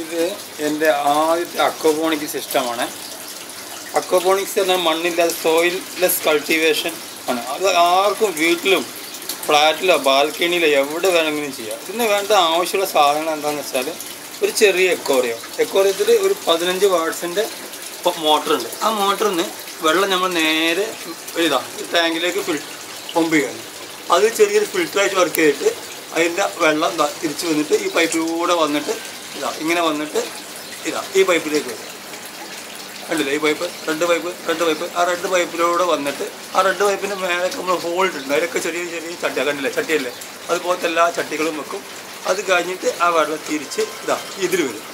ഇത് എന്റെ ആദ്യത്തെ അക്വപോണിക് സിസ്റ്റമാണ് അക്വപോണിക്സ് എന്നാൽ മണ്ണില്ലാതെ സോയിൽലെസ് കൾട്ടിവേഷൻ ആണ്. അത് ആർക്കും വീട്ടിലും ഫ്ലാറ്റിലോ ബാൽക്കണിയിലോ എവിടെ വേണമെങ്കിലും ചെയ്യാം. ഇതിന് വേണ്ട ആവശ്യമുള്ള സാധനങ്ങൾ എന്താണെന്ന് വെച്ചാൽ ഒരു ചെറിയ എക്കോറിയം എക്കോറിയത്തിൽ ഒരു പതിനഞ്ച് വാട്ട്സിന്റെ മോട്ടറുണ്ട്. ആ മോട്ടറിൽ നിന്ന് വെള്ളം നമ്മൾ നേരെ ഇതാ ടാങ്കിലേക്ക് ഫിൽ പമ്പ് ചെയ്യണം അത് ചെറിയൊരു ഫിൽറ്ററായിട്ട് വർക്ക് ചെയ്തിട്ട് അതിന്റെ വെള്ളം തിരിച്ച് വന്നിട്ട് ഈ പൈപ്പിലൂടെ വന്നിട്ട് ഇതാ ഇങ്ങനെ വന്നിട്ട് ഇതാ ഈ പൈപ്പിലേക്ക് വരും. കണ്ടില്ലേ ഈ pipe red pipe red pipe ആ റെഡ് പൈപ്പിലൂടെ വന്നിട്ട് ആ റെഡ് പൈപ്പിന്റെ മേലെ നമ്മൾ ഹോൾഡ് ഉണ്ട്. അതിലൊക്കെ ചെറിയ ചെറിയ ചട്ടിയാണ് കണ്ടില്ലേ ചട്ടിയല്ലേ? അതുപോലത്തെ എല്ലാ ചട്ടികളും വെക്കും. അത് കഴിഞ്ഞിട്ട് ആ വെള്ളം തിരിച്ച് ഇതാ ഇതിൽ വരും.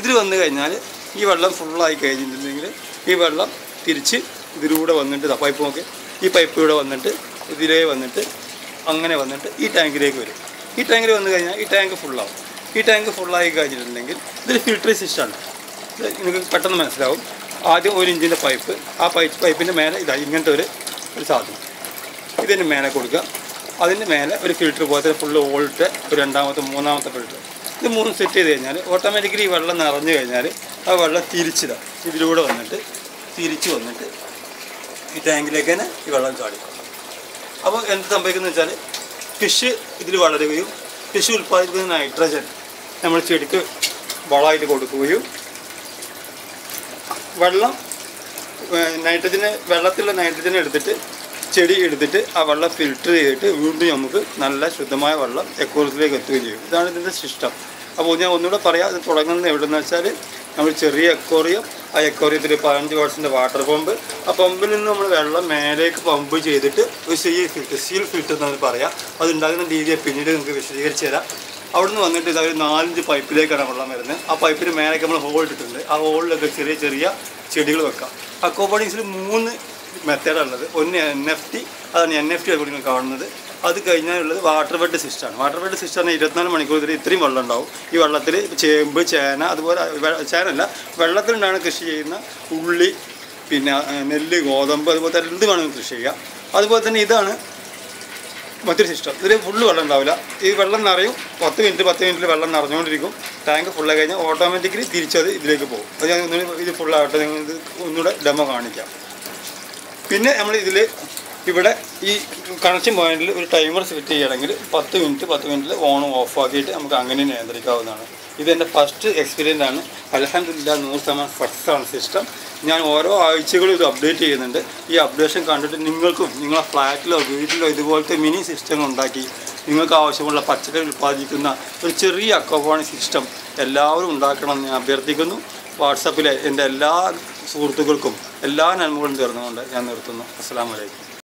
ഇതിൽ വന്നു കഴിഞ്ഞാൽ ഈ വെള്ളം ഫുള്ളായി കഴിഞ്ഞിട്ടുണ്ടെങ്കിൽ ഈ വെള്ളം തിരിച്ച് ഇതിലൂടെ വന്നിട്ട് ഇതാ പൈപ്പ് നോക്കി. ഈ പൈപ്പിലൂടെ വന്നിട്ട് ഇതിലേ വന്നിട്ട് അങ്ങനെ വന്നിട്ട് ഈ ടാങ്കിലേക്ക് വരും. ഈ ടാങ്കിൽ വന്നു കഴിഞ്ഞാൽ ഈ ടാങ്ക് ഫുള്ളാവും. ഈ ടാങ്ക് ഫുള്ളായി കഴിഞ്ഞിട്ടുണ്ടെങ്കിൽ ഇതൊരു ഫിൽട്ടർ സിസ്റ്റമാണ് ഇത് നിങ്ങൾക്ക് പെട്ടെന്ന് മനസ്സിലാവും. ആദ്യം ഒരു ഇഞ്ചിന്റെ പൈപ്പ് ആ പൈപ്പ് പൈപ്പിന്റെ മേലെ ഇതാ ഇങ്ങനത്തെ ഒരു ഒരു സാധനം. ഇതിന് മേലെ കൊടുക്കുക. അതിന്റെ മേലെ ഒരു ഫിൽറ്റർ പോലത്തെ ഫുള്ള് ഓൾട്ട് ഒരു രണ്ടാമത്തെ മൂന്നാമത്തെ ഫിൽറ്റർ ഇത് മൂന്നും സെറ്റ് ചെയ്ത് കഴിഞ്ഞാൽ ഓട്ടോമാറ്റിക്കലി വെള്ളം നിറഞ്ഞു കഴിഞ്ഞാൽ ആ വെള്ളം തിരിച്ചിടാം ഇതിലൂടെ വന്നിട്ട് തിരിച്ച് വന്നിട്ട് ഈ ടാങ്കിലേക്ക് തന്നെ ഈ വെള്ളം ചാടി. അപ്പോൾ എന്ത് സംഭവിക്കുന്നത് വെച്ചാൽ ഫിഷ് ഇതിൽ വളരുകയും ഫിഷ് ഉൽപ്പാദിപ്പിക്കുന്ന നൈട്രജൻ നമ്മൾ ചെടിക്ക് വളമായിട്ട് കൊടുക്കുകയും വെള്ളം നൈട്രജന് വെള്ളത്തിലുള്ള നൈട്രജൻ എടുത്തിട്ട് ചെടി എടുത്തിട്ട് ആ വെള്ളം ഫിൽട്ടർ ചെയ്തിട്ട് വീണ്ടും നമുക്ക് നല്ല ശുദ്ധമായ വെള്ളം എക്കോറിയത്തിലേക്ക് എത്തുകയും ചെയ്യും. ഇതാണ് ഇതിന്റെ സിസ്റ്റം. അപ്പോൾ ഞാൻ ഒന്നുകൂടെ പറയാം ഇത് തുടങ്ങുന്നത് എവിടെയെന്ന് വെച്ചാൽ നമ്മൾ ചെറിയ എക്കോറിയം ആ എക്കോറിയത്തിൽ പതിനഞ്ച് വാട്സിന്റെ വാട്ടർ പമ്പ്. ആ പമ്പിൽ നിന്ന് നമ്മൾ വെള്ളം മേലേക്ക് പമ്പ് ചെയ്തിട്ട് ഒരു സീൽ ഫിൽറ്റർ സീൽ ഫിൽറ്റർ എന്നാണ് പറയാം. അത് ഉണ്ടാകുന്ന രീതിയെ പിന്നീട് നിങ്ങൾക്ക് വിശദീകരിച്ച് തരാം. അവിടുന്ന് വന്നിട്ട് ഇതാ ഒരു നാലഞ്ച് പൈപ്പിലേക്കാണ് വെള്ളം വരുന്നത്. ആ പൈപ്പിന് മേലേക്ക് നമ്മൾ ഹോൾ ഇട്ടിട്ടുണ്ട്. ആ ഹോളിലൊക്കെ ചെറിയ ചെറിയ ചെടികൾ വെക്കാം. അക്വാപോണിക്സിൽ മൂന്ന് മെത്തേഡാണുള്ളത് ഒന്ന് എൻ എഫ് ടി അതാണ് എൻ എഫ് ടി കൂടി നിങ്ങൾ കാണുന്നത്. അത് കഴിഞ്ഞാലുള്ളത് വാട്ടർ ബെഡ് സിസ്റ്റമാണ് വാട്ടർ ബെഡ് സിസ്റ്റം പറഞ്ഞാൽ ഇരുപത്തിനാല് മണിക്കൂർ ഇത്രയും വെള്ളം ഉണ്ടാവും. ഈ വെള്ളത്തിൽ ചേമ്പ് ചേന അതുപോലെ ചേനല്ല വെള്ളത്തിലുണ്ടാണ് കൃഷി ചെയ്യുന്ന ഉള്ളി പിന്നെ നെല്ല് ഗോതമ്പ് അതുപോലെ തന്നെ എന്ത് വേണമെങ്കിലും കൃഷി ചെയ്യാം. അതുപോലെ തന്നെ ഇതാണ് മറ്റൊരു സിസ്റ്റം ഇതിൽ ഫുള്ള് വെള്ളം ഉണ്ടാവില്ല. ഈ വെള്ളം നിറയും. പത്ത് മിനിറ്റ് പത്ത് മിനിറ്റിൽ വെള്ളം നിറഞ്ഞുകൊണ്ടിരിക്കും. ടാങ്ക് ഫുള്ളായി കഴിഞ്ഞാൽ ഓട്ടോമാറ്റിക്കലി തിരിച്ചത് ഇതിലേക്ക് പോകും. അത് ഞാൻ ഇത് ഫുള്ളായിട്ട് നിങ്ങൾ ഇത് ഒന്നുകൂടെ ഡെമോ കാണിക്കാം. പിന്നെ നമ്മൾ ഇതിൽ ഇവിടെ ഈ കണക്ഷൻ പോയിന്റിൽ ഒരു ടൈമർ സെറ്റ് ചെയ്യണമെങ്കിൽ പത്ത് മിനിറ്റ് പത്ത് മിനിറ്റിൽ ഓണും ഓഫ് ആക്കിയിട്ട് നമുക്ക് അങ്ങനെ നിയന്ത്രിക്കാവുന്നതാണ്. ഇത് എന്റെ ഫസ്റ്റ് എക്സ്പീരിയൻസ് ആണ്. അലഹമില്ല നൂറ് ശതമാനം ആണ് സിസ്റ്റം ഞാൻ ഓരോ ആഴ്ചകളും ഇത് അപ്ഡേറ്റ് ചെയ്യുന്നുണ്ട്. ഈ അപ്ഡേഷൻ കണ്ടിട്ട് നിങ്ങൾക്കും നിങ്ങളെ ഫ്ലാറ്റിലോ വീട്ടിലോ ഇതുപോലത്തെ മിനി സിസ്റ്റങ്ങൾ ഉണ്ടാക്കി നിങ്ങൾക്ക് ആവശ്യമുള്ള പച്ചക്കറി ഉൽപ്പാദിക്കുന്ന ഒരു ചെറിയ അക്വപോണിക് സിസ്റ്റം എല്ലാവരും ഉണ്ടാക്കണമെന്ന് ഞാൻ അഭ്യർത്ഥിക്കുന്നു. വാട്സപ്പിലെ എന്റെ എല്ലാ സുഹൃത്തുക്കൾക്കും എല്ലാ നന്മകളും തീർന്നുകൊണ്ട് ഞാൻ നിർത്തുന്നു. അസ്സാം വലൈക്കും